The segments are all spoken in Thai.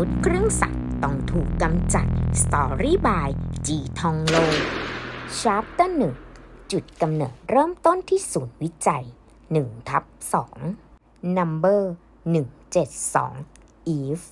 นุษย์ครึ่งสัตว์ต้องถูกกำจัด สตอรี่บาย จีทองโลชาร์ปเตอร์หนึ่งจุดกำเนิดเริ่มต้นที่ศูนย์วิจัย1ทับ2 Number 172 Eve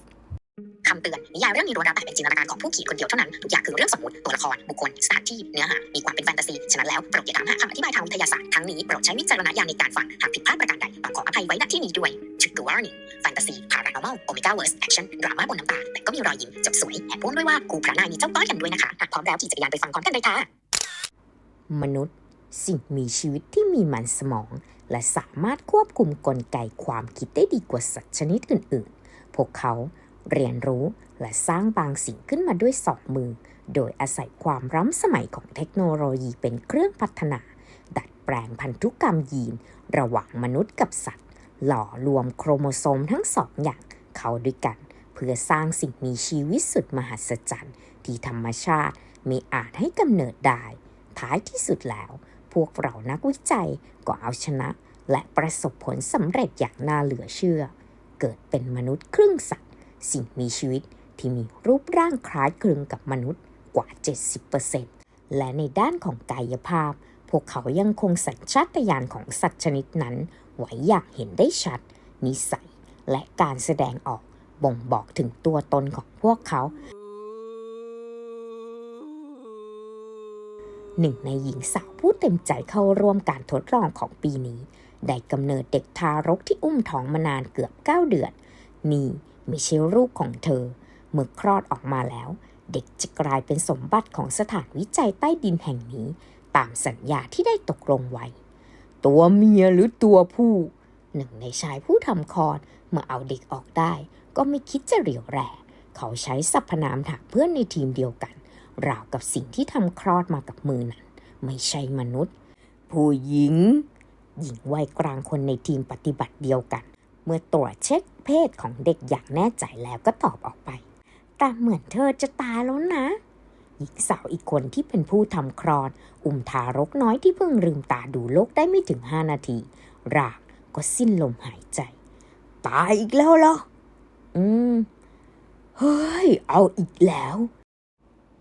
ำเตือน นิยายเรื่องนี้ล้วนแล้วแต่เป็นจินตนาการของผู้เขียนคนเดียวเท่านั้น ทุกอย่างคือเรื่องสมมติ ตัวละคร บุคคล สถานที่ เนื้อหา มีความเป็นแฟนตาซี ฉะนั้นแล้วโปรดอย่าถามหาคำอธิบายทางวิทยาศาสตร์ทั้งนี้โปรดใช้วิจารณญาณในการฟัง หากผิดพลาดประการใดต้องขออภัยไว้ณที่นี้ด้วย Trigger warning แฟนตาซี paranormal omega verse action ดราม่าบนน้ำตา แต่ก็มีรอยยิ้มจบสวยแอบพ่วงด้วยว่ากูพระนายมีเจ้าต้อยกันด้วยนะคะหากพร้อมแล้วขี่จักรยานไปฟังพร้อมกันเลยค่ะมนุษย์ สิ่งมีชีวิตที่มีมันสมอง และสามารถควบคุมกลไกความคิดได้ดีกว่าสัตว์ชนิดอื่น ๆ พวกเขา เรียนรู้และสร้างบางสิ่งขึ้นมาด้วยสองมือ โดยอาศัยความล้ำสมัยของเทคโนโลยีเป็นเครื่องพัฒนา ดัดแปลงพันธุกรรมยีน ระหว่างมนุษย์กับสัตว์ หล่อรวมโครโมโซมทั้งสองอย่างเข้าด้วยกัน เพื่อสร้างสิ่งมีชีวิตสุดมหัศจรรย์ ที่ธรรมชาติไม่อาจให้กำเนิดได้ ท้ายที่สุดแล้ว พวกเรานักวิจัยก็เอาชนะ และประสบผลสำเร็จอย่างน่าเหลือเชื่อ เกิดเป็นมนุษย์ครึ่งสัตว์ สิ่งมีชีวิตที่มีรูปร่างคล้ายคลึงกับมนุษย์กว่า 70%และในด้านของกายภาพ พวกเขายังคงสัญชาตญาณของสัตว์ชนิดนั้นไว้อย่างเห็นได้ชัด นิสัยและการแสดงออกบ่งบอกถึงตัวตนของพวกเขาหนึ่งในหญิงสาวผู้เต็มใจเข้าร่วมการทดลองของปีนี้ ได้กำเนิดเด็กทารกที่อุ้มท้องมานานเกือบ 9 เดือน นี่ ม่ใช่รูปของเธอ เมื่อคลอดออกมาแล้ว เด็กจะกลายเป็นสมบัติของสถานวิจัยใต้ดินแห่งนี้ ตามสัญญาที่ได้ตกลงไว้ ตัวเมียหรือตัวผู้ หนึ่งในชายผู้ทำคลอดเมื่อเอาเด็กออกได้ ก็ไม่คิดจะเหลียวแรเขาใช้สรรพนามถามเพื่อนในทีมเดียวกัน ราวกับสิ่งที่ทำคลอดมากับมือนั้น ไม่ใช่มนุษย์ ผู้หญิง หญิงวัยกลางคนในทีมปฏิบัติเดียวกัน เมื่อตรวจเช็ค เพศของเด็กอย่างแน่ใจแล้วก็ตอบออกไป แต่เหมือนเธอจะตายแล้วนะ หญิงสาวอีกคนที่เป็นผู้ทำคลอดอุ้มทารกน้อยที่เพิ่งลืมตาดูโลกได้ไม่ถึง5นาที รากก็สิ้นลมหายใจ ตายอีกแล้วเหรอ อืม เฮ้ย เอาอีกแล้ว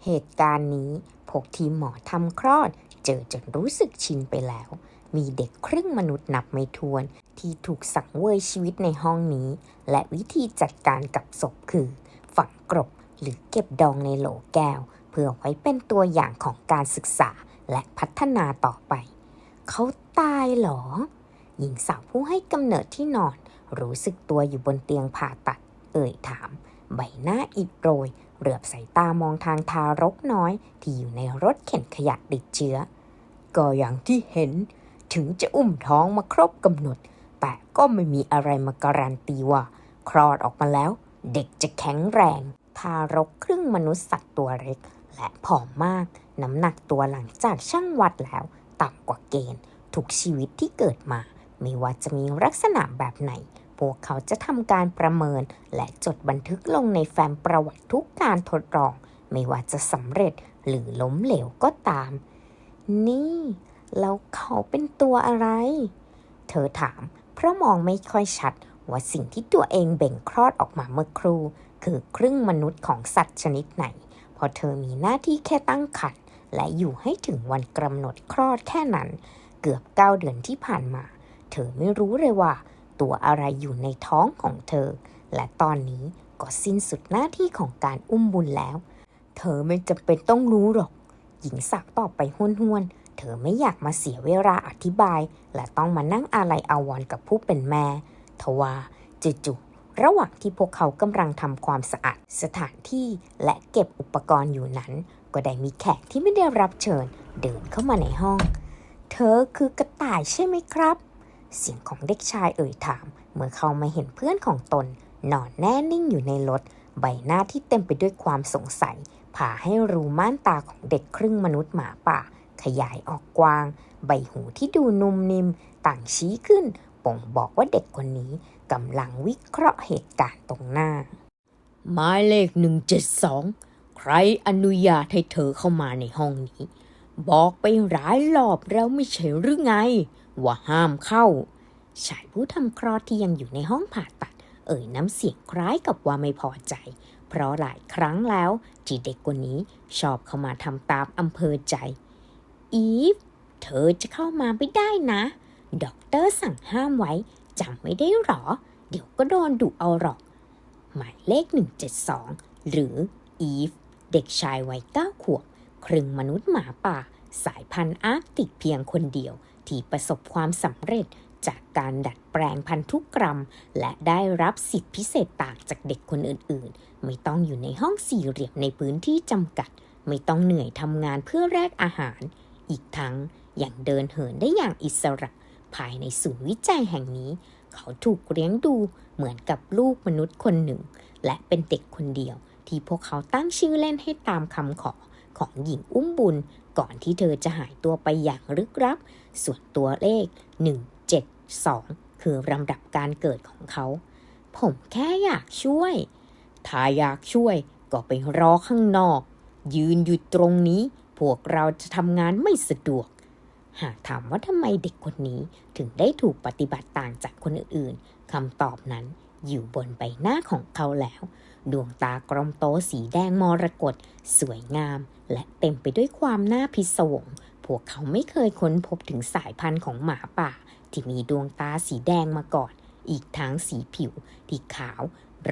เหตุการณ์นี้พวกทีมหมอทำคลอด เจอจนรู้สึกชินไปแล้ว มีเด็กครึ่งมนุษย์นับไม่ถ้วน ที่ถูกสังเวยชีวิตในห้องนี้ และวิธีจัดการกับศพคือ ฝังกรบหรือเก็บดองในโหลแก้ว เพื่อไว้เป็นตัวอย่างของการศึกษาและพัฒนาต่อไป เขาตายเหรอ หญิงสาวผู้ให้กำเนิดที่นอน รู้สึกตัวอยู่บนเตียงผ่าตัด เอ่ยถาม ใบหน้าอิดโรยเหลือบสายตามองทางทารกน้อย ที่อยู่ในรถเข็นขยะติดเชื้อ ก็อย่างที่เห็น ถึงจะอุ้มท้องมาครบกำหนด แต่ก็ไม่มีอะไรมาการันตีว่า คลอดออกมาแล้ว เด็กจะแข็งแรง ทารกครึ่งมนุษย์สัตว์ตัวเล็ก และผอมมาก น้ำหนักตัวหลังจากช่างวัดแล้ว ต่ำกว่าเกณฑ์ ทุกชีวิตที่เกิดมา ไม่ว่าจะมีลักษณะแบบไหน พวกเขาจะทำการประเมิน และจดบันทึกลงในแฟ้มประวัติทุกการทดลอง ไม่ว่าจะสำเร็จหรือล้มเหลวก็ตาม นี่ แล้วเขาเป็นตัวอะไร เธอถาม เพราะมองไม่ค่อยชัดว่าสิ่งที่ตัวเองเบ่งคลอดออกมาเมื่อครู่ คือครึ่งมนุษย์ของสัตว์ชนิดไหนเพอเธอมีหน้าที่แค่ตั้งครรภ์และอยู่ให้ถึงวันกำหนดคลอดแค่นั้น เกือบเก้าเดือนที่ผ่านมา เธอไม่รู้เลยว่า ตัวอะไรอยู่ในท้องของเธอ และตอนนี้ก็สิ้นสุดหน้าที่ของการอุ้มบุญแล้ว เธอไม่จำเป็นต้องรู้หรอก หญิงสักตอบไปห้วนๆ เธอไม่อยากมาเสียเวลาอธิบาย และต้องมานั่งอาลัยอาวรณ์กับผู้เป็นแม่ ทว่าจู่ๆระหว่างที่พวกเขากำลังทำความสะอาดสถานที่และเก็บอุปกรณ์อยู่นั้น ก็ได้มีแขกที่ไม่ได้รับเชิญเดินเข้ามาในห้อง เธอคือกระต่ายใช่ไหมครับ เสียงของเด็กชายเอ่ยถาม เมื่อเขามาเห็นเพื่อนของตน นอนแน่นิ่งอยู่ในรถ ใบหน้าที่เต็มไปด้วยความสงสัยพาให้รูม่านตาของเด็กครึ่งมนุษย์หมาป่า ขยายออกกว้าง ใบหูที่ดูนุ่มนิ่มต่างชี้ขึ้นบ่งบอกว่าเด็กคนนี้กำลังวิเคราะห์เหตุการณ์ตรงหน้า หมายเลข 172 ใครอนุญาตให้เธอเข้ามาในห้องนี้ บอกไปหลายรอบแล้วไม่ใช่หรือไง ว่าห้ามเข้า ชายผู้ทำคลอดที่ยังอยู่ในห้องผ่าตัด เอ่ยน้ำเสียงคล้ายกับว่าไม่พอใจ เพราะหลายครั้งแล้วที่เด็กคนนี้ชอบเข้ามาทำตามอำเภอใจ อีฟ เธอจะเข้ามาไม่ได้นะด็อกเตอร์สั่งห้ามไว้จำไม่ได้หรอ เดี๋ยวก็โดนดุเอาหรอก หมายเลข 172 หรืออีฟ เด็กชายวัยเก้าขวบ ครึ่งมนุษย์หมาป่า สายพันธุ์อาร์กติกเพียงคนเดียว ที่ประสบความสำเร็จจากการดัดแปลงพันธุกรรม และได้รับสิทธิพิเศษต่างจากเด็กคนอื่น ๆ ไม่ต้องอยู่ในห้องสี่เหลี่ยมในพื้นที่จำกัด ไม่ต้องเหนื่อยทำงานเพื่อแลกอาหาร อีกทั้งยังเดินเหินได้อย่างอิสระ ภายในศูนย์วิจัยแห่งนี้ เขาถูกเลี้ยงดูเหมือนกับลูกมนุษย์คนหนึ่ง และเป็นเด็กคนเดียว ที่พวกเขาตั้งชื่อเล่นให้ตามคำขอของหญิงอุ้มบุญ ก่อนที่เธอจะหายตัวไปอย่างลึกลับ ส่วนตัวเลข 172 คือลำดับการเกิดของเขา ผมแค่อยากช่วย ถ้าอยากช่วยก็ไปรอข้างนอก ยืนอยู่ตรงนี้ พวกเราจะทำงานไม่สะดวก หากถามว่าทำไมเด็กคนนี้ถึงได้ถูกปฏิบัติต่างจากคนอื่นๆคำตอบนั้นอยู่บนใบหน้าของเขาแล้ว ดวงตากลมโตสีแดงมรกตสวยงาม และเต็มไปด้วยความน่าพิศวง พวกเขาไม่เคยค้นพบถึงสายพันธุ์ของหมาป่า ที่มีดวงตาสีแดงมาก่อน อีกทั้งสีผิวที่ขาว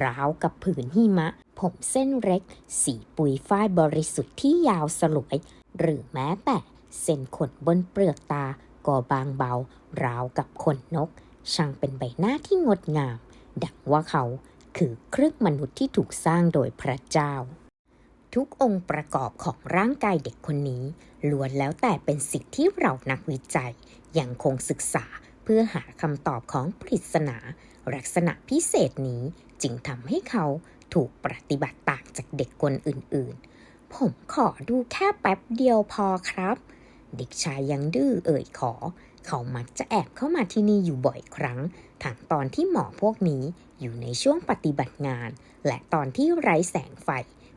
ราวกับผืนหิมะ ผมเส้นเล็ก สีปุยฝ้ายบริสุทธิ์ที่ยาวสลวย หรือแม้แต่เส้นขนบนเปลือกตาก็บางเบา ราวกับขนนก ช่างเป็นใบหน้าที่งดงาม ดังว่าเขาคือเครื่องมนุษย์ที่ถูกสร้างโดยพระเจ้า ทุกองค์ประกอบของร่างกายเด็กคนนี้ล้วนแล้วแต่เป็นสิ่งที่เรานักวิจัย ยังคงศึกษาเพื่อหาคำตอบของปริศนา ลักษณะพิเศษนี้จึงทำให้เขาถูกปฏิบัติต่างจากเด็กคนอื่นๆ ผมขอดูแค่แป๊บเดียวพอครับ เด็กชายยังดื้อเอ่ยขอ เขามักจะแอบเข้ามาที่นี่อยู่บ่อยครั้งทั้งตอนที่หมอพวกนี้อยู่ในช่วงปฏิบัติงาน และตอนที่ไร้แสงไฟ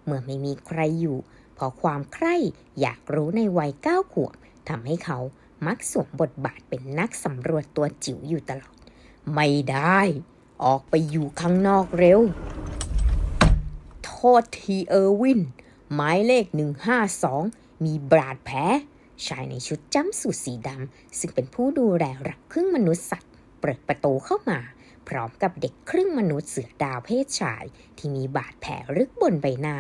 เมื่อไม่มีใครอยู่เพราะความใคร่อยากรู้ในวัยเก้าขวบทำให้เขามักสวมบทบาทเป็นนักสำรวจตัวจิ๋วอยู่ตลอด ไม่ได้ ออกไปอยู่ข้างนอกเร็ว โทษทีเออร์วิน หมายเลข 152 มีบาดแผล ชายในชุดจ้ำสูทสีดำ ซึ่งเป็นผู้ดูแลรักครึ่งมนุษย์สัตว์ เปิดประตูเข้ามา พร้อมกับเด็กครึ่งมนุษย์เสือดาวเพศชาย ที่มีบาดแผลลึกบนใบหน้า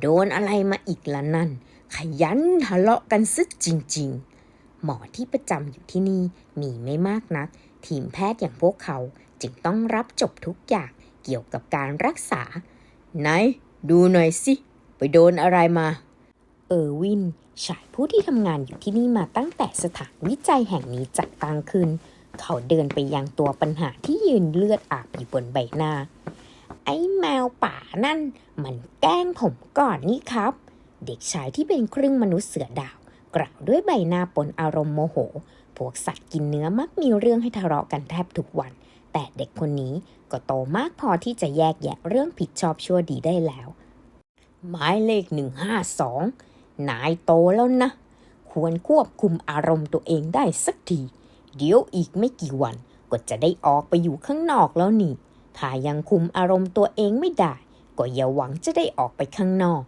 โดนอะไรมาอีกละนั่น ขยันทะเลาะกันซะจริง ๆ หมอที่ประจำอยู่ที่นี่มีไม่มากนัก ทีมแพทย์อย่างพวกเขาจึงต้องรับจบทุกอย่างเกี่ยวกับการรักษา ไหน ดูหน่อยสิ ไปโดนอะไรมา เออร์วิน ชายผู้ที่ทำงานอยู่ที่นี่มาตั้งแต่สถานวิจัยแห่งนี้จัดตั้งขึ้นเขาเดินไปยังตัวปัญหาที่ยืนเลือดอาบอยู่บนใบหน้า ไอ้แมวป่านั่น มันแกล้งผมก่อนนี่ครับ เด็กชายที่เป็นครึ่งมนุษย์เสือดาว กล่าวด้วยใบหน้าปนอารมณ์โมโห พวกสัตว์กินเนื้อมักมีเรื่องให้ทะเลาะกันแทบทุกวัน แต่เด็กคนนี้ก็โตมากพอที่จะแยกแยะเรื่องผิดชอบชั่วดีได้แล้ว หมายเลขหนึ่งห้าสองนายโตแล้วนะ ควรควบคุมอารมณ์ตัวเองได้สักที เดี๋ยวอีกไม่กี่วันก็จะได้ออกไปอยู่ข้างนอกแล้วนี่ ถ้ายังคุมอารมณ์ตัวเองไม่ได้ ก็อย่าหวังจะได้ออกไปข้างนอก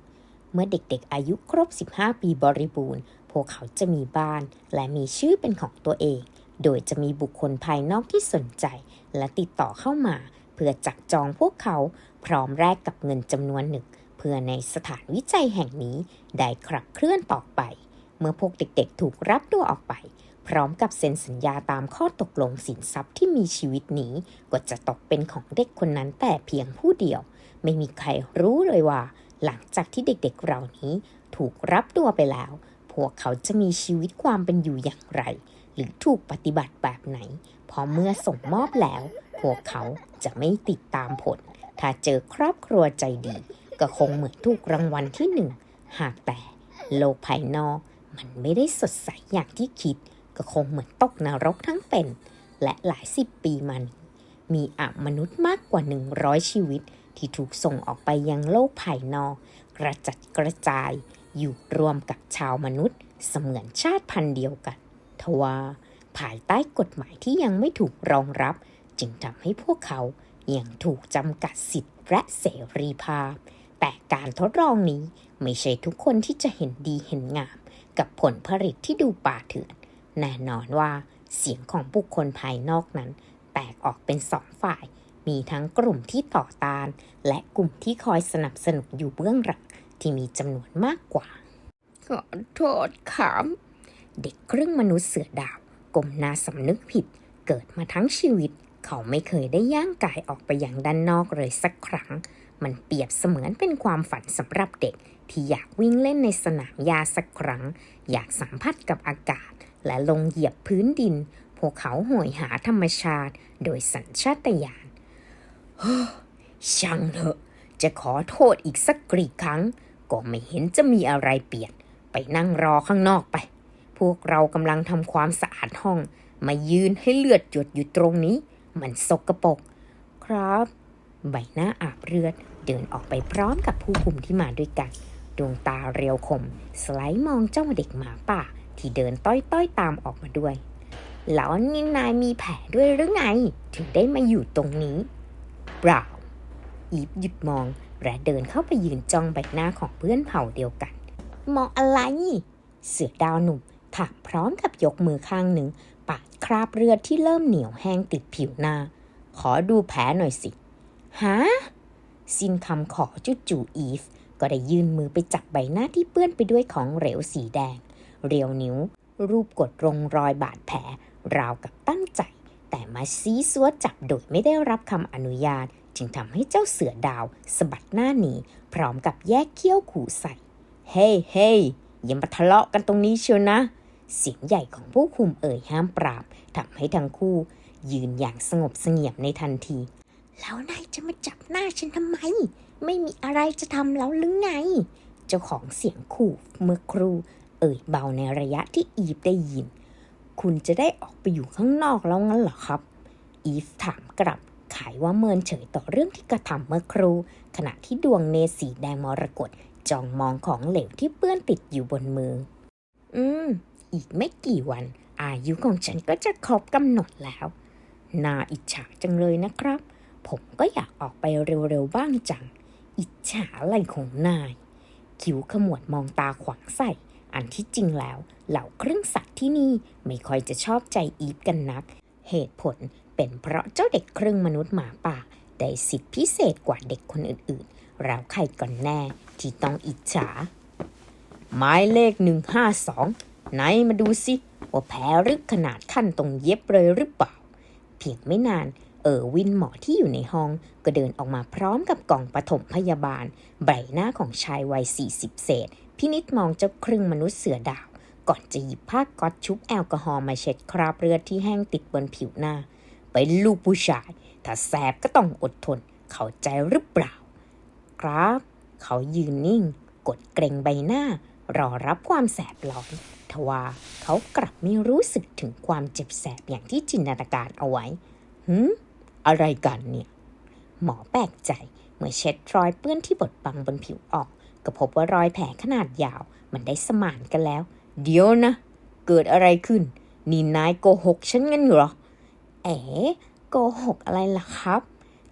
เมื่อเด็กๆอายุครบ 15 ปีบริบูรณ์ พวกเขาจะมีบ้าน และมีชื่อเป็นของตัวเอง โดยจะมีบุคคลภายนอกที่สนใจ และติดต่อเข้ามา เพื่อจักจองพวกเขาพร้อมแลกกับเงินจำนวนหนึ่ง เพื่อในสถานวิจัยแห่งนี้ได้ขับเคลื่อนต่อไป เมื่อพวกเด็กๆถูกรับตัวออกไป พร้อมกับเซ็นสัญญาตามข้อตกลงสินทรัพย์ที่มีชีวิตนี้ก็จะตกเป็นของเด็กคนนั้นแต่เพียงผู้เดียว ไม่มีใครรู้เลยว่า หลังจากที่เด็กๆเหล่านี้ถูกรับตัวไปแล้ว พวกเขาจะมีชีวิตความเป็นอยู่อย่างไร หรือถูกปฏิบัติแบบไหนพราะเมื่อส่งมอบแล้ว พวกเขาจะไม่ติดตามผล ถ้าเจอครอบครัวใจดี ก็คงเหมือนถูกรางวัลที่หนึ่ง หากแต่โลกภายนอก มันไม่ได้สดใสอย่างที่คิด ก็คงเหมือนตกนรกทั้งเป็น และหลายสิบปีมันมีอมนุษย์มากกว่า 100 ชีวิตที่ถูกส่งออกไปยังโลกภายนอก กระจัดกระจาย อยู่รวมกับชาวมนุษย์ เสมือนชาติพันธุ์เดียวกัน ทว่าภายใต้กฎหมายที่ยังไม่ถูกรองรับ จึงทำให้พวกเขายังถูกจำกัดสิทธิ์และเสรีภาพ แต่การทดลองนี้ไม่ใช่ทุกคนที่จะเห็นดีเห็นงาม กับผลผลิตที่ดูป่าเถื่อน แน่นอนว่าเสียงของบุคคลภายนอกนั้น แตกออกเป็นสองฝ่าย มีทั้งกลุ่มที่ต่อต้าน และกลุ่มที่คอยสนับสนุนอยู่เบื้องหลัง ที่มีจำนวนมากกว่า ขอโทษครับเด็กครึ่งมนุษย์เสือดาวก้มหน้าสำนึกผิด เกิดมาทั้งชีวิต เขาไม่เคยได้ย่างกายออกไปอย่างด้านนอกเลยสักครั้ง มันเปรียบเสมือนเป็นความฝันสำหรับเด็ก ที่อยากวิ่งเล่นในสนามหญ้าสักครั้ง อยากสัมผัสกับอากาศ และลงเหยียบพื้นดิน พวกเขาโหยหาธรรมชาติ โดยสัญชาตญาณเฮ้อช่างเถอะ จะขอโทษอีกสักกี่ครั้ง ก็ไม่เห็นจะมีอะไรเปลี่ยน ไปนั่งรอข้างนอกไป พวกเรากำลังทำความสะอาดห้อง มายืนให้เลือดหยดอยู่ตรงนี้ มันสกปรกครับ ใบหน้าอาบเลือด เดินออกไปพร้อมกับผู้คุมที่มาด้วยกัน ดวงตาเรียวคม สไลด์มองเจ้าเด็กหมาป่า ที่เดินต้อยๆตามออกมาด้วย แล้วนี่นายมีแผลด้วยหรือไง ถึงได้มาอยู่ตรงนี้ เปล่า อีฟหยุดมอง และเดินเข้าไปยืนจ้องใบหน้าของเพื่อนเผ่าเดียวกัน มองอะไร เสือดาวหนุ่มถามพร้อมกับยกมือข้างหนึ่งปาดคราบเลือดที่เริ่มเหนียวแห้งติดผิวหน้า ขอดูแผลหน่อยสิฮะสิ้นคำขอจู่ๆอีฟ ก็ได้ยื่นมือไปจับใบหน้าที่เปื้อนไปด้วยของเหลวสีแดง เรียวนิ้ว รูปกดรงรอยบาดแผล ราวกับตั้งใจ แต่มาซีซัวจับโดยไม่ได้รับคำอนุญาต จึงทำให้เจ้าเสือดาวสะบัดหน้าหนีพร้อมกับแยกเขี้ยวขู่ใส่ เฮ้เฮ้อย่ามาทะเลาะกันตรงนี้เชียวนะ เสียงใหญ่ของผู้คุมเอ่ยห้ามปรามทำให้ทั้งคู่ ยืนอย่างสงบเสงี่ยมในทันที แล้วนายจะมาจับหน้าฉันทำไม ไม่มีอะไรจะทำแล้วหรือไง เจ้าของเสียงขู่เมื่อครูเอ่ยเบาในระยะที่อีฟได้ยิน คุณจะได้ออกไปอยู่ข้างนอกแล้วงั้นเหรอครับ อีฟถามกลับ ขายว่าเมินเฉยต่อเรื่องที่กระทำเมื่อครู ขณะที่ดวงเนสีแดงมรกตจ้องมองของเหลวที่เปื้อนติดอยู่บนมือ อืม อีกไม่กี่วัน อายุของฉันก็จะครบกำหนดแล้ว น่าอิจฉาจังเลยนะครับ ผมก็อยากออกไปเร็วๆบ้างจัง อิจฉาอะไรของนาย คิ้วขมวดมองตาขวางใส่ อันที่จริงแล้ว เหล่าเครื่องสัตว์ที่นี่ไม่ค่อยจะชอบใจอีฟกันนัก เหตุผล เป็นเพราะเจ้าเด็กครึ่งมนุษย์หมาป่า ได้สิทธิพิเศษกว่าเด็กคนอื่นๆ เราใครก่อนแน่ที่ต้องอิจฉา หมายเลขหนึ่งห้าสองไหนมาดูสิ ว่าแผลรึกขนาดขั้นตรงเย็บเลยหรือเปล่า เพียงไม่นานเออวินหมอที่อยู่ในห้องก็เดินออกมาพร้อมกับกล่องปฐมพยาบาล ใบหน้าของชายวัย 40 เศษ พินิษมองเจ้าครึ่งมนุษย์เสือดาว ก่อนจะหยิบผ้าก๊อตชุบแอลกอฮอล์มาเช็ดคราบเลือดที่แห้งติดบนผิวหน้า เป็นลูกผู้ชาย ถ้าแสบก็ต้องอดทน เข้าใจหรือเปล่า ครับ เขายืนนิ่ง กดเกรงใบหน้า รอรับความแสบร้อนทว่าเขากลับไม่รู้สึกถึงความเจ็บแสบอย่างที่จินตนาการเอาไว้หืมอะไรกันเนี่ย หมอแปลกใจเมื่อเช็ดรอยเปื้อนที่บดบังบนผิวออก ก็พบว่ารอยแผลขนาดยาว มันได้สมานกันแล้ว เดี๋ยวนะ เกิดอะไรขึ้น นี่นายโกหกฉันงั้นเหรอ เอ๋โกหกอะไรล่ะครับ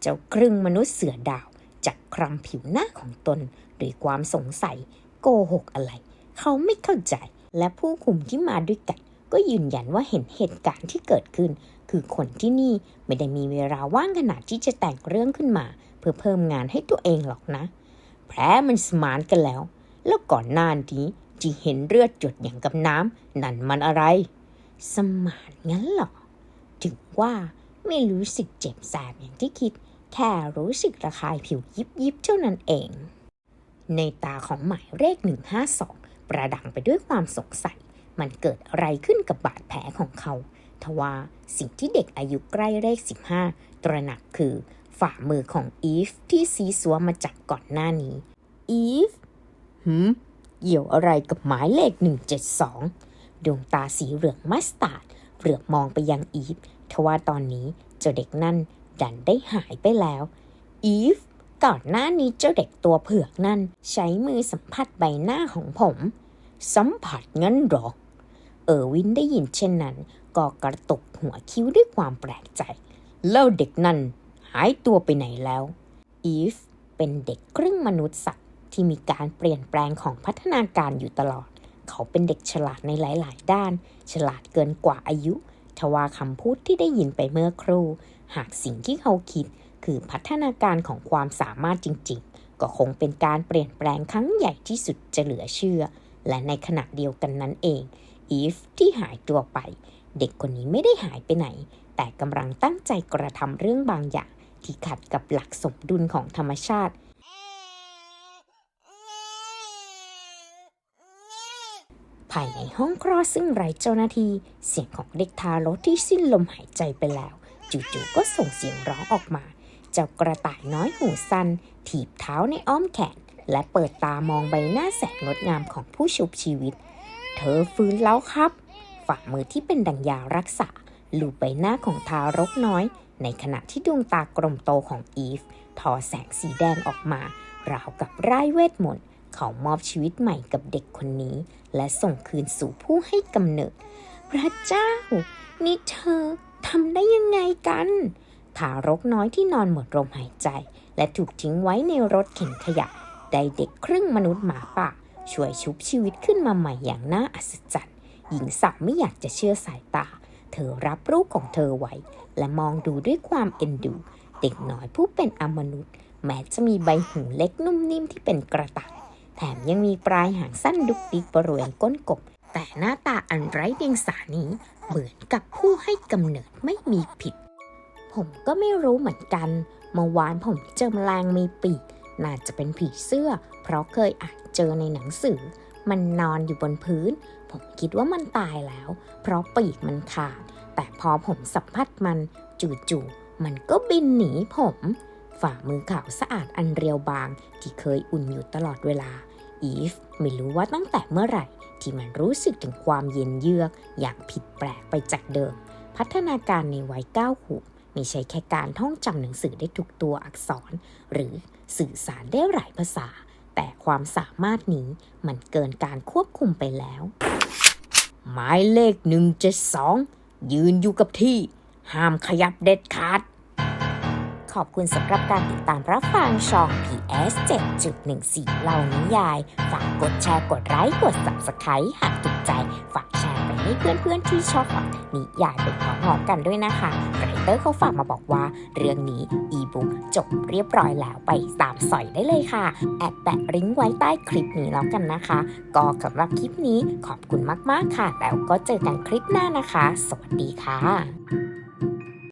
เจ้าครึ่งมนุษย์เสือดาวจับคลำผิวหน้าของตนด้วยความสงสัยโกหกอะไร เขาไม่เข้าใจและผู้คุมที่มาด้วยกันก็ยืนยันว่าเห็นเหตุการณ์ที่เกิดขึ้น คือคนที่นี่ไม่ได้มีเวลาว่างขนาดที่จะแต่งเรื่องขึ้นมา เพื่อเพิ่มงานให้ตัวเองหรอกนะ แผลมันสมานกันแล้ว แล้วก่อนหน้านี้ที่เห็นเลือดหยดอย่างกับน้ำนั่นมันอะไร สมานงั้นหรอ ถึงว่าไม่รู้สึกเจ็บแสบอย่างที่คิด แค่รู้สึกระคายผิวยิบยิบเท่านั้นเอง ในตาของหมายเลข 152 ประดังไปด้วยความสงสัย มันเกิดอะไรขึ้นกับบาดแผลของเขา ทว่าสิ่งที่เด็กอายุใกล้เลข 15 ตระหนักคือ ฝ่ามือของอีฟที่ซีซัวมาจับก่อนหน้านี้ อีฟหืมเกี่ยวอะไรกับหมายเลข 172 ดวงตาสีเหลืองมัสตาร์ดเหลือบมองไปยังอีฟ ทว่าตอนนี้เจ้าเด็กนั่นดันได้หายไปแล้ว อีฟ ก่อนหน้านี้เจ้าเด็กตัวเผือกนั่น ใช้มือสัมผัสใบหน้าของผม สัมผัสงั้นหรอ เออวินได้ยินเช่นนั้นก็กระตุกหัวคิ้วด้วยความแปลกใจ แล้วเด็กนั่นหายตัวไปไหนแล้ว อีฟเป็นเด็กครึ่งมนุษย์สัตว์ที่มีการเปลี่ยนแปลงของพัฒนาการอยู่ตลอด เขาเป็นเด็กฉลาดในหลาย ๆ ด้าน ฉลาดเกินกว่าอายุ ทว่าคำพูดที่ได้ยินไปเมื่อครู่ หากสิ่งที่เขาคิด คือพัฒนาการของความสามารถจริง ๆ ก็คงเป็นการเปลี่ยนแปลงครั้งใหญ่ที่สุดจะเหลือเชื่อ และในขณะเดียวกันนั้นเอง อีฟที่หายตัวไป เด็กคนนี้ไม่ได้หายไปไหน แต่กำลังตั้งใจกระทำเรื่องบางอย่างที่ขัดกับหลักสมดุลของธรรมชาติายในห้องคลอดซึ่งไร้เจ้าหน้าที่ เสียงของเด็กทารกที่สิ้นลมหายใจไปแล้ว จู่ๆก็ส่งเสียงร้องออกมา เจ้ากระต่ายน้อยหูสั้นถีบเท้าในอ้อมแขน และเปิดตามองใบหน้าแสนงดงามของผู้ชุบชีวิต เธอฟื้นแล้วครับ ฝ่ามือที่เป็นดังยารักษาลูบใบหน้าของทารกน้อย ในขณะที่ดวงตากลมโตของอีฟ ทอแสงสีแดงออกมาราวกับไร้เวทมนต์ เขามอบชีวิตใหม่กับเด็กคนนี้ และส่งคืนสู่ผู้ให้กำเนิด พระเจ้า นี่เธอทำได้ยังไงกัน ทารกน้อยที่นอนหมดลมหายใจ และถูกทิ้งไว้ในรถเข็นขยะ ได้เด็กครึ่งมนุษย์หมาป่า ช่วยชุบชีวิตขึ้นมาใหม่อย่างน่าอัศจรรย์ หญิงสาวไม่อยากจะเชื่อสายตา เธอรับรูปของเธอไว้ และมองดูด้วยความเอ็นดู เด็กน้อยผู้เป็นอมนุษย์แม้จะมีใบหูเล็กนุ่มนิ่มที่เป็นกระต่าย แถมยังมีปลายหางสั้นดุกดิกบริเวณก้นกบ แต่หน้าตาอันไร้เดียงสานี้เหมือนกับผู้ให้กำเนิดไม่มีผิด ผมก็ไม่รู้เหมือนกันเมื่อวานผมเจอแมลงมีปีกน่าจะเป็นผีเสื้อ เพราะเคยอ่านเจอในหนังสือ มันนอนอยู่บนพื้น ผมคิดว่ามันตายแล้ว เพราะปีกมันขาด แต่พอผมสัมผัสมันจู่ๆมันก็บินหนีผม ฝ่ามือขาวสะอาดอันเรียวบางที่เคยอุ่นอยู่ตลอดเวลา อีฟไม่รู้ว่าตั้งแต่เมื่อไหร่ ที่มันรู้สึกถึงความเย็นเยือกอย่างผิดแปลกไปจากเดิม พัฒนาการในวัยเก้าขวบไม่ใช่แค่การท่องจำหนังสือได้ทุกตัวอักษร หรือสื่อสารได้หลายภาษา แต่ความสามารถนี้มันเกินการควบคุมไปแล้ว หมายเลขหนึ่งเจ็ดสองยืนอยู่กับที่ ห้ามขยับเด็ดขาด ขอบคุณสำหรับการติดตามรับฟังช่อง PS 7.14เล่านิยาย ฝากกดแชร์กดไลค์กด Subscribe หากถูกใจ ฝากแชร์ไปให้เพื่อนๆที่ชอบฟังนิยายเป็นของหอมๆกันด้วยนะคะไรเตอร์เขาฝากมาบอกว่า เรื่องนี้อีบุ๊กจบเรียบร้อยแล้วไปตามสอยได้เลยค่ะ แอบแปะลิงก์ไว้ใต้คลิปนี้แล้วกันนะคะ ก็สำหรับคลิปนี้ขอบคุณมากๆค่ะ แล้วก็เจอกันคลิปหน้านะคะ สวัสดีค่ะ